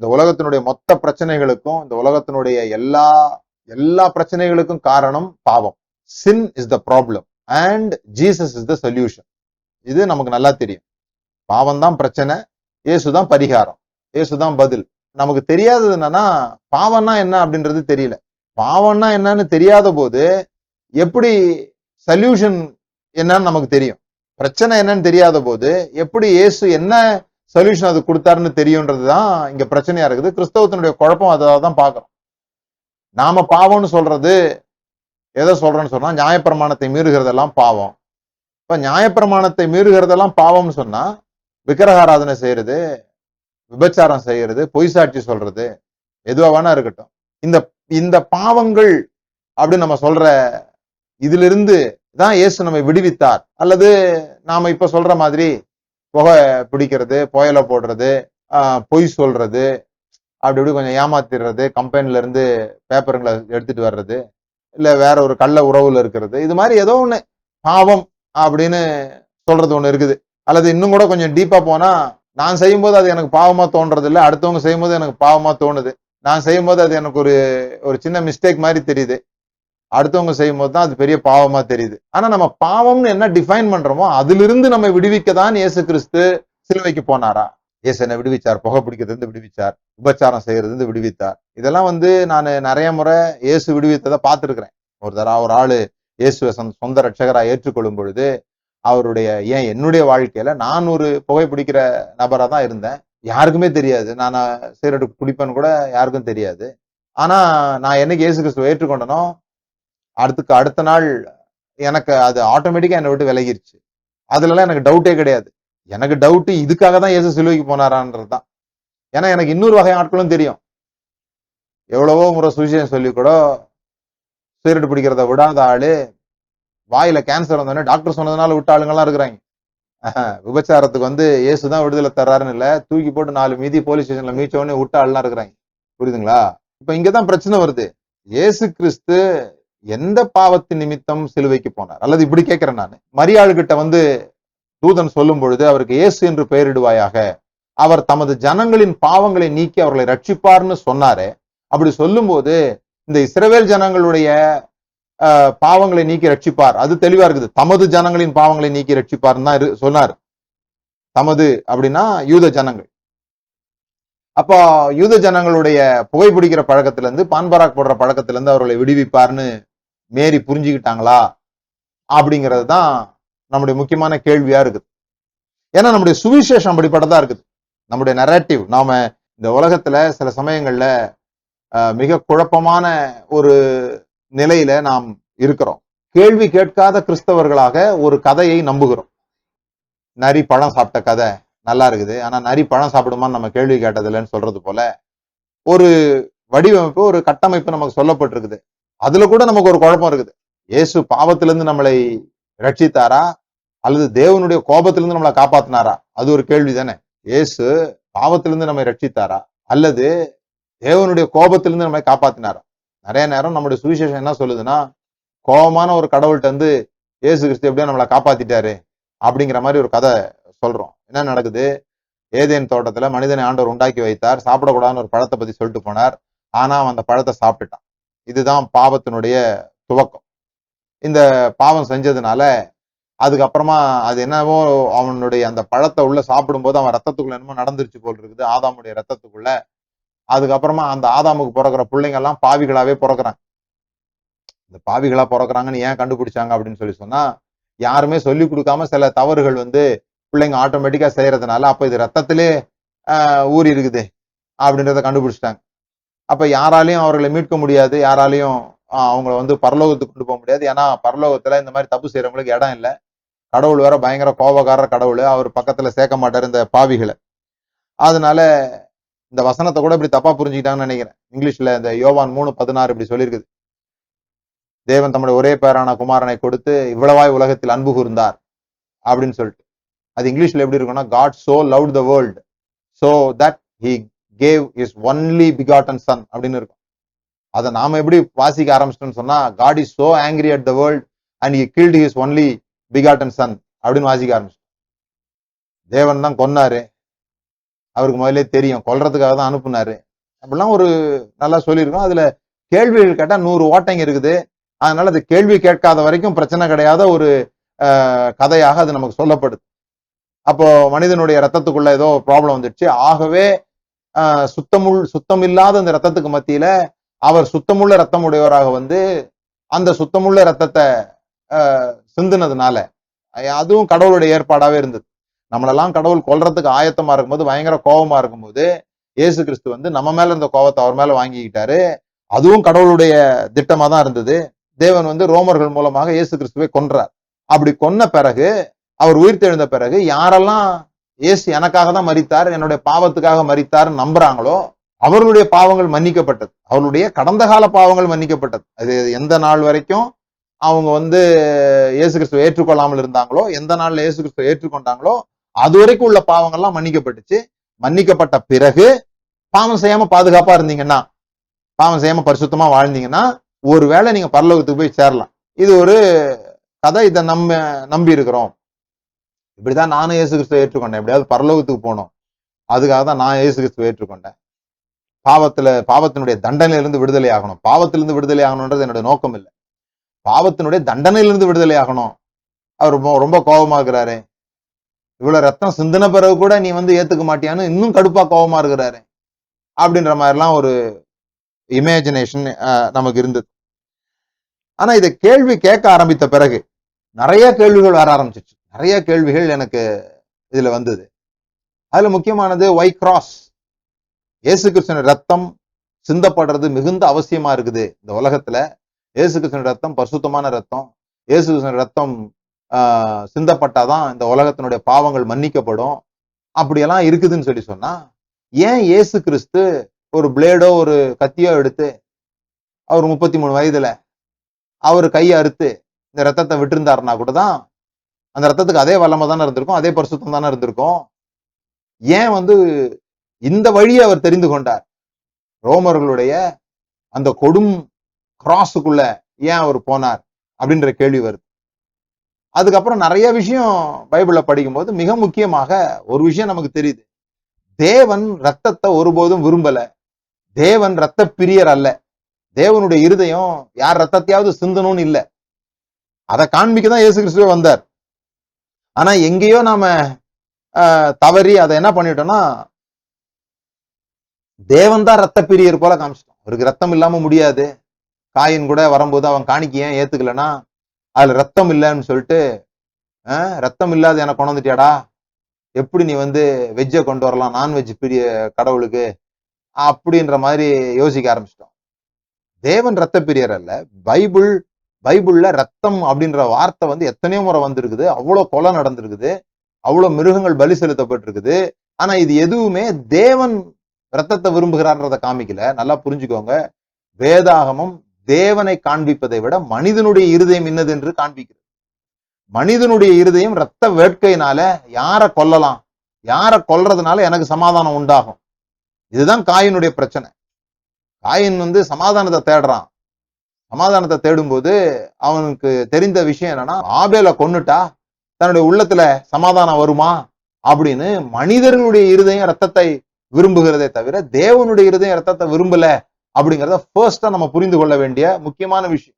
இந்த உலகத்தினுடைய மொத்த பிரச்சனைகளுக்கும் இந்த உலகத்தினுடைய எல்லா எல்லா பிரச்சனைகளுக்கும் காரணம் பாவம். Sin is the problem and Jesus is the solution இது நமக்கு நல்லா தெரியும். பாவம் தான் பிரச்சனை இயேசுதான் பரிகாரம் இயேசுதான் பதில். நமக்கு தெரியாதது என்னன்னா பாவம்னா என்ன அப்படின்றது தெரியல. பாவம்னா என்னன்னு தெரியாத போது எப்படி சொல்யூஷன் என்னன்னு நமக்கு தெரியும். பிரச்சனை என்னன்னு தெரியாத போது எப்படி இயேசு என்ன சொல்யூஷன் அது கொடுத்தாருன்னு தெரியுன்றது தான் இங்க பிரச்சனையா இருக்குது. கிறிஸ்தவத்தினுடைய குழப்பம் அதை தான் பார்க்கறோம். நாம பாவம்னு சொல்றது எதை சொல்றேன்னு சொன்னா நியாயப்பிரமாணத்தை மீறுகிறதெல்லாம் பாவம். இப்ப நியாயப்பிரமாணத்தை மீறுகிறதெல்லாம் பாவம்னு சொன்னா விக்கிரகாராதனை செய்யறது விபச்சாரம் செய்யறது பொய் சாட்சி சொல்றது எதுவா வேணா இருக்கட்டும். இந்த இந்த பாவங்கள் அப்படின்னு நம்ம சொல்ற இதுல இருந்து தான் இயேசு நம்மை விடுவித்தார். அல்லது நாம இப்ப சொல்ற மாதிரி புகை பிடிக்கிறது புயலை போடுறது பொய் சொல்றது அப்படி இப்படி கொஞ்சம் ஏமாத்திடுறது கம்பெனில இருந்து பேப்பருங்களை எடுத்துட்டு வர்றது இல்லை வேற ஒரு கள்ள உறவுல இருக்கிறது இது மாதிரி ஏதோ ஒன்று பாவம் அப்படின்னு சொல்றது ஒன்று இருக்குது. அல்லது இன்னும் கூட கொஞ்சம் டீப்பா போனா நான் செய்யும்போது அது எனக்கு பாவமா தோன்றது இல்லை அடுத்தவங்க செய்யும்போது எனக்கு பாவமா தோணுது. நான் செய்யும்போது அது எனக்கு ஒரு ஒரு சின்ன மிஸ்டேக் மாதிரி தெரியுது. அடுத்தவங்க செய்யும்போது தான் அது பெரிய பாவமா தெரியுது. ஆனா நம்ம பாவம்னு என்ன டிஃபைன் பண்றோமோ அதிலிருந்து நம்ம விடுவிக்க தான் இயேசு கிறிஸ்து சிலுவைக்கு போனாரா? இயேசு என்ன விடுவிச்சார். புகை பிடிக்கிறது விடுவிச்சார். உபச்சாரம் செய்யறது இருந்து விடுவித்தார். இதெல்லாம் வந்து நான் நிறைய முறை இயேசு விடுவித்ததை பார்த்துருக்கிறேன். ஒரு தடவை ஒரு ஆளு இயேசுவை சொந்த- சொந்த ஏற்றுக்கொள்ளும் பொழுது அவருடைய ஏன் என்னுடைய வாழ்க்கையில நான் ஒரு புகை பிடிக்கிற நபரா தான் இருந்தேன். யாருக்குமே தெரியாது. நான் சிகரெட் குடிப்பேன்னு கூட யாருக்கும் தெரியாது. ஆனா நான் என்னைக்கு இயேசு கிறிஸ்துவை ஏற்றுக்கொண்டனோ அடுத்துக்கு அடுத்த நாள் எனக்கு அது ஆட்டோமேட்டிக்கா என்னை விட்டு விலகிருச்சு. அதுலலாம் எனக்கு டவுட்டே கிடையாது. எனக்கு டவுட்டு இதுக்காக தான் ஏசு சிலுவைக்கு போனாரான்றது தான் ஏன்னா எனக்கு இன்னொரு வகை ஆட்களும் தெரியும். எவ்வளவோ முறை சுவிசேஷம் சொல்லி கூட சிகரெட் பிடிக்கிறத விடாத ஆளு வாயில கேன்சர் வந்தோடனே டாக்டர் சொன்னதுனால விட்ட ஆளுங்கெல்லாம் இருக்கிறாங்க. விபச்சாரத்துக்கு வந்து ஏசு தான் விடுதலை தர்றாருன்னு இல்லை தூக்கி போட்டு நாலு மீதி போலீஸ் ஸ்டேஷன்ல மீச்ச உடனே விட்ட ஆளுலாம் இருக்கிறாங்க. புரியுதுங்களா? இப்ப இங்கதான் பிரச்சனை வருது. இயேசு கிறிஸ்து எந்த பாவத்தின் நிமித்தம் சிலுவைக்கு போனார்? அல்லது இப்படி கேட்கிறேன் நான். மரியாளுகிட்ட வந்து தூதன் சொல்லும் பொழுது அவருக்கு இயேசு என்று பெயரிடுவாயாக அவர் தமது ஜனங்களின் பாவங்களை நீக்கி அவர்களை ரட்சிப்பார்னு சொன்னாரே. அப்படி சொல்லும்போது இந்த இஸ்ரவேல் ஜனங்களுடைய பாவங்களை நீக்கி ரட்சிப்பார். அது தெளிவா இருக்குது. தமது ஜனங்களின் பாவங்களை நீக்கி ரட்சிப்பார்னு தான் சொன்னார். தமது அப்படின்னா யூத ஜனங்கள். அப்போ யூத ஜனங்களுடைய புகைப்பிடிக்கிற பழக்கத்துல இருந்து பான்பராக் போடுற பழக்கத்துல இருந்து அவர்களை விடுவிப்பார்னு மேரி புரிஞ்சுக்கிட்டாங்களா அப்படிங்கிறது தான் நம்முடைய முக்கியமான கேள்வியா இருக்குது. ஏன்னா நம்முடைய சுவிசேஷம் அப்படிப்பட்டதா இருக்குது. நம்முடைய நெரட்டிவ் நாம இந்த உலகத்துல சில சமயங்கள்ல மிக குழப்பமான ஒரு நிலையில நாம் இருக்கிறோம். கேள்வி கேட்காத கிறிஸ்தவர்களாக ஒரு கதையை நம்புகிறோம். நரி பழம் சாப்பிட்ட கதை நல்லா இருக்குது. ஆனா நரி பழம் சாப்பிடுமான்னு நம்ம கேள்வி கேட்டதில்லைன்னு சொல்றது போல ஒரு வடிவமைப்பு ஒரு கட்டமைப்பு நமக்கு சொல்லப்பட்டிருக்குது. அதுல கூட நமக்கு ஒரு குழப்பம் இருக்குது. இயேசு பாவத்திலிருந்து நம்மளை ரட்சித்தாரா அல்லது தேவனுடைய கோபத்திலிருந்து நம்மளை காப்பாத்தினாரா? அது ஒரு கேள்வி தானே. இயேசு பாவத்திலிருந்து நம்மை ரட்சித்தாரா அல்லது தேவனுடைய கோபத்திலிருந்து நம்மை காப்பாத்தினாரா? நிறைய நேரம் நம்முடைய சுவிசேஷம் என்ன சொல்லுதுன்னா கோபமான ஒரு கடவுள்கிட்ட வந்து இயேசு கிறிஸ்து எப்படியோ நம்மளை காப்பாத்திட்டாரு அப்படிங்கிற மாதிரி ஒரு கதை சொல்றோம். என்ன நடக்குது? ஏதேன் தோட்டத்துல மனிதனை ஆண்டவர் உண்டாக்கி வைத்தார். சாப்பிடக்கூடாதுன்னு ஒரு பழத்தை பத்தி சொல்லிட்டு போனார். ஆனா அந்த பழத்தை சாப்பிட்டுட்டான். இதுதான் பாவத்தினுடைய துவக்கம். இந்த பாவம் செஞ்சதுனால அதுக்கப்புறமா அது என்னவோ அவனுடைய அந்த பழத்தை உள்ள சாப்பிடும்போது அவன் ரத்தத்துக்குள்ள என்னமோ நடந்துருச்சு போல் இருக்குது ஆதாமுடைய ரத்தத்துக்குள்ள. அதுக்கப்புறமா அந்த ஆதாமுக்கு பிறக்கிற பிள்ளைங்க எல்லாம் பாவிகளாவே பிறக்குறாங்க. இந்த பாவிகளா பிறக்குறாங்கன்னு ஏன் கண்டுபிடிச்சாங்க அப்படின்னு சொல்லி சொன்னா யாருமே சொல்லி கொடுக்காம சில தவறுகள் வந்து பிள்ளைங்க ஆட்டோமேட்டிக்கா செய்யறதுனால அப்ப இது ரத்தத்திலே ஆஹ், ஊறி இருக்குது அப்படின்றத கண்டுபிடிச்சிட்டாங்க. அப்ப யாராலையும் அவர்களை மீட்க முடியாது யாராலையும் ஆஹ், அவங்கள வந்து பரலோகத்துக்கு கொண்டு போக முடியாது. ஏன்னா பரலோகத்துல இந்த மாதிரி தப்பு செய்யறவங்களுக்கு இடம் இல்லை. கடவுள் வேற பயங்கர கோபக்காரர் கடவுள். அவர் பக்கத்துல சேர்க்க மாட்டார் இந்த பாவிகளை. அதனால இந்த வசனத்தை கூட இப்படி தப்பா புரிஞ்சுக்கிட்டாங்கன்னு நினைக்கிறேன். இங்கிலீஷ்ல இந்த யோவான் மூணு பதினாறு இப்படி சொல்லியிருக்குது. தேவன் தம்முடைய ஒரே பேரான குமாரனை கொடுத்து இவ்வளவாய் உலகத்தில் அன்பு கூர்ந்தார் அப்படின்னு சொல்லிட்டு. அது இங்கிலீஷ்ல எப்படி இருக்கும்னா God so love the world so that he gave is only begotten son அப்படின்னு இருக்கும். அதை நாம எப்படி வாசிக்க ஆரம்பிச்சிட்டோம்னு சொன்னா God is so angry at the world and he killed is only begotten son அப்படின்னு வாசிக்க ஆரம்பிச்சிட்டோம். தேவன் தான் கொன்னாரு. அவருக்கு முதல்ல தெரியும். கொல்றதுக்காக தான் அனுப்புனாரு. அப்படிலாம் ஒரு நல்லா சொல்லியிருக்கோம். அதுல கேள்விகள் கேட்டா நூறு ஓட்டைங்க இருக்குது. அதனால அது கேள்வி கேட்காத வரைக்கும் பிரச்சனை கிடையாத ஒரு ஆஹ், கதையாக அது நமக்கு சொல்லப்படுது. அப்போ மனிதனுடைய ரத்தத்துக்குள்ள ஏதோ ப்ராப்ளம் வந்துடுச்சு. ஆகவே ஆஹ், சுத்தமுள் சுத்தமில்லாத அந்த ரத்தத்துக்கு மத்தியில அவர் சுத்தமுள்ள ரத்தம் உடையவராக வந்து அந்த சுத்தமுள்ள ரத்தத்தை ஆஹ், சிந்துனதுனால அதுவும் கடவுளுடைய ஏற்பாடாவே இருந்தது. நம்மளெல்லாம் கடவுள் கொல்றதுக்கு ஆயத்தமா இருக்கும்போது பயங்கர கோபமா இருக்கும்போது இயேசு கிறிஸ்து வந்து நம்ம மேல இருந்த கோபத்தை அவர் மேல வாங்கிக்கிட்டாரு. அதுவும் கடவுளுடைய திட்டமா தான் இருந்தது. தேவன் வந்து ரோமர்கள் மூலமாக இயேசு கிறிஸ்துவை கொன்றார். அப்படி கொன்ன பிறகு அவர் உயிர் தெழுந்த பிறகு யாரெல்லாம் இயேசு எனக்காக தான் மறித்தார் என்னுடைய பாவத்துக்காக மறித்தார் நம்புறாங்களோ அவர்களுடைய பாவங்கள் மன்னிக்கப்பட்டது. அவர்களுடைய கடந்த கால பாவங்கள் மன்னிக்கப்பட்டது. அது எந்த நாள் வரைக்கும் அவங்க வந்து இயேசு கிறிஸ்துவை ஏற்றுக்கொள்ளாமல் இருந்தாங்களோ எந்த நாள்ல இயேசு கிறிஸ்துவை ஏற்றுக்கொண்டாங்களோ அது வரைக்கும் உள்ள பாவங்கள்லாம் மன்னிக்கப்பட்டுச்சு. மன்னிக்கப்பட்ட பிறகு பாவம் செய்யாம பாதுகாப்பா இருந்தீங்கன்னா பாவம் செய்யாம பரிசுத்தமா வாழ்ந்தீங்கன்னா ஒருவேளை நீங்க பரலோகத்துக்கு போய் சேரலாம். இது ஒரு கதை இதை நம்ம நம்பி இருக்கிறோம் இப்படிதான் நானும் இயேசு கிறிஸ்துவை ஏற்றுக்கொண்டேன். எப்படியாவது பரலோகத்துக்கு போகணும். அதுக்காக தான் நான் இயேசு கிறிஸ்துவை ஏற்றுக்கொண்டேன். பாவத்துல பாவத்தினுடைய தண்டனையிலிருந்து விடுதலை ஆகணும். பாவத்திலிருந்து விடுதலை ஆகணும்ன்றது என்னோட நோக்கம் இல்லை பாவத்தினுடைய தண்டனையிலிருந்து விடுதலை ஆகணும். அவர் ரொம்ப ரொம்ப கோபமா இருக்கிறாரு இவ்வளவு ரத்தம் சிந்தின பிறகு கூட நீ வந்து ஏத்துக்க மாட்டியான்னு இன்னும் கடுப்பா கோபமா இருக்கிறாரு அப்படின்ற மாதிரிலாம் ஒரு இமேஜினேஷன் நமக்கு இருந்தது. ஆனா இதை கேள்வி கேட்க ஆரம்பித்த பிறகு நிறைய கேள்விகள் வர ஆரம்பிச்சிச்சு. நிறைய கேள்விகள் எனக்கு இதுல வந்தது. அதுல முக்கியமானது ஒய் கிராஸ் இயேசு கிறிஸ்துவின் ரத்தம் சிந்தப்படுறது மிகுந்த அவசியமா இருக்குது. இந்த உலகத்துல இயேசு கிருஷ்ணன் ரத்தம் பரிசுத்தமான ரத்தம். இயேசு கிருஷ்ணன் ரத்தம் ஆஹ், சிந்தப்பட்டாதான் இந்த உலகத்தினுடைய பாவங்கள் மன்னிக்கப்படும். அப்படியெல்லாம் இருக்குதுன்னு சொல்லி சொன்னா ஏன் இயேசு கிறிஸ்து ஒரு பிளேடோ ஒரு கத்தியோ எடுத்து அவர் முப்பத்தி மூணு வயதுல அவர் கையை அறுத்து இந்த ரத்தத்தை விட்டிருந்தாருன்னா கூட தான் அந்த ரத்தத்துக்கு அதே வல்லமை தானே இருந்திருக்கும் அதே பரிசுத்தம் தானே இருந்திருக்கும். ஏன் வந்து இந்த வழியை அவர் தெரிந்து கொண்டார்? ரோமர்களுடைய அந்த கொடும் கிராஸுக்குள்ள ஏன் அவர் போனார் அப்படின்ற கேள்வி வருது. அதுக்கப்புறம் நிறைய விஷயம் பைபிள்ல படிக்கும்போது மிக முக்கியமாக ஒரு விஷயம் நமக்கு தெரியுது. தேவன் ரத்தத்தை ஒருபோதும் விரும்பல. தேவன் ரத்த பிரியர் அல்ல. தேவனுடைய இருதயம் யார் ரத்தத்தையாவது சிந்தணும்னு இல்ல. அதை காண்பிக்க தான் இயேசு கிறிஸ்துவே வந்தார். ஆனா எங்கேயோ நாம தவறி அதை என்ன பண்ணிட்டோம்னா தேவன் தான் ரத்த பிரியர் போல காமிச்சிட்டோம். அவருக்கு ரத்தம் இல்லாம முடியாது. காயின் கூட வரும்போது அவன் காணிக்க ஏன் ஏத்துக்கலன்னா அதுல ரத்தம் இல்லைன்னு சொல்லிட்டு ரத்தம் இல்லாத எனக்கு கொண்டாந்துட்டியாடா எப்படி நீ வந்து வெஜ்ஜை கொண்டு வரலாம்? நான்வெஜ் பிரிய கடவுளுக்கு? அப்படின்ற மாதிரி யோசிக்க ஆரம்பிச்சிட்டோம். தேவன் ரத்த பிரியர் அல்ல. பைபிள் பைபிள்ல ரத்தம் அப்படின்ற வார்த்தை வந்து எத்தனையோ முறை வந்திருக்குது. அவ்வளவு கொலை நடந்திருக்குது. அவ்வளவு மிருகங்கள் பலி செலுத்தப்பட்டிருக்குது. ஆனா இது எதுவுமே தேவன் ரத்தத்தை விரும்புகிறான்றத காமிக்கல. நல்லா புரிஞ்சுக்கோங்க. வேதாகமம் தேவனை காண்பிப்பதை விட மனிதனுடைய இருதயம் இன்னது என்று காண்பிக்கிறது. மனிதனுடைய இருதயம் ரத்த வேட்கையினால யாரை கொல்லலாம்? யாரை கொல்றதுனால எனக்கு சமாதானம் உண்டாகும்? இதுதான் காயினுடைய பிரச்சனை. காயின் வந்து சமாதானத்தை தேடுறான். சமாதானத்தை தேடும்போது அவனுக்கு தெரிந்த விஷயம் என்னன்னா ஆபேல கொன்னுட்டா தன்னுடைய உள்ளத்துல சமாதானம் வருமா அப்படின்னு மனிதர்களுடைய இருதயம் ரத்தத்தை விரும்புகிறதே தவிர தேவனுடைய இருதயம் ரத்தத்தை விரும்பல அப்படிங்கிறத ஃபர்ஸ்டா நம்ம புரிந்து கொள்ள வேண்டிய முக்கியமான விஷயம்.